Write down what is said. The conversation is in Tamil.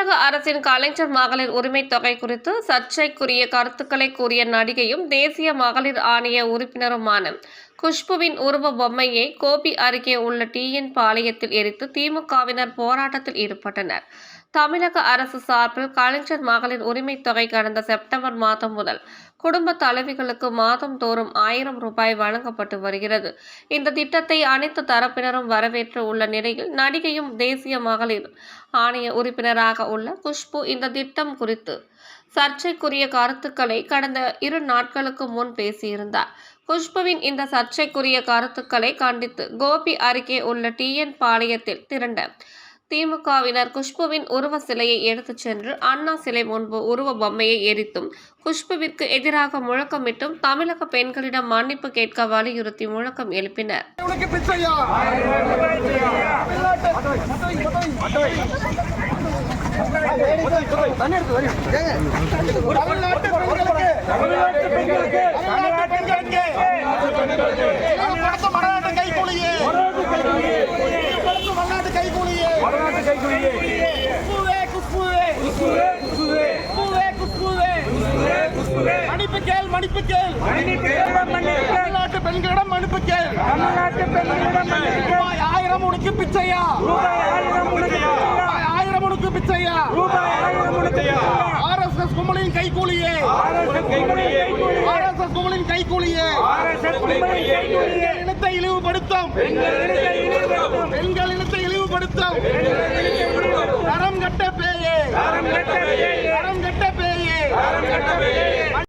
அரசின் கலைஞர் மகளிர் உரிமை தொகை குறித்து சர்ச்சைக்குரிய கருத்துக்களை கூறிய நடிகையும் தேசிய மகளிர் ஆணைய உறுப்பினருமான குஷ்புவின் உருவ பொம்மையை கோபி அருகே உள்ள டிஎன் பாளையத்தில் எரித்து திமுகவினர் போராட்டத்தில் ஈடுபட்டனர். தமிழக அரசு சார்பில் கலைஞர் மகளிர் உரிமை தொகை கடந்த செப்டம்பர் மாதம் முதல் குடும்ப தலைவிகளுக்கு மாதம் தோறும் ஆயிரம் ரூபாய் வழங்கப்பட்டு வருகிறது. இந்த திட்டத்தை அனைத்து தரப்பினரும் வரவேற்று உள்ள நிலையில் நடிகையும் தேசிய மகளிர் ஆணைய உறுப்பினராக உள்ள குஷ்பு இந்த திட்டம் குறித்து சர்ச்சைக்குரிய கருத்துக்களை கடந்த இரு நாட்களுக்கு முன் பேசியிருந்தார். குஷ்புவின் இந்த சர்ச்சைக்குரிய கருத்துக்களை கண்டித்து கோபி அருகே உள்ள டிஎன் பாளையத்தில் திரண்ட திமுகவினர் குஷ்புவின் உருவ சிலையை எடுத்துச் சென்று அண்ணா சிலை முன்பு உருவ பொம்மையை எரித்தும் குஷ்புவிற்கு எதிராக முழக்கமிட்டும் தமிழக பெண்களிடம் மன்னிப்பு கேட்க வலியுறுத்தி முழக்கம் எழுப்பினர். தமிழ்நாட்டு பெண்களுக்கு தமிழ்நாட்டு பெண்களுக்கு தமிழ்நாட்டு பெண்களுக்கு கொடுத்த மராட்டு கைகூலியே கொடுத்த மராட்டு கைகூலியே குஷ்புவே குஷ்புவே குஷ்புவே குஷ்புவே மன்னிப்பு கேள் மன்னிப்பு கேள் தமிழ்நாட்டு பெண்களிடம் மன்னிப்பு கேள் ரூபாய் ஆயிரம் உனக்கு பிச்சையா? ரூபாய் ஆயிரம் உனக்கு பிச்சையா? ரூபாய் கைகூலியே. ஆர்எஸ்எஸ் கும்பலின் கைகூலியே. இனத்தை இழிவுபடுத்தும். பெண்கள் இனத்தை இழிவுபடுத்தும்.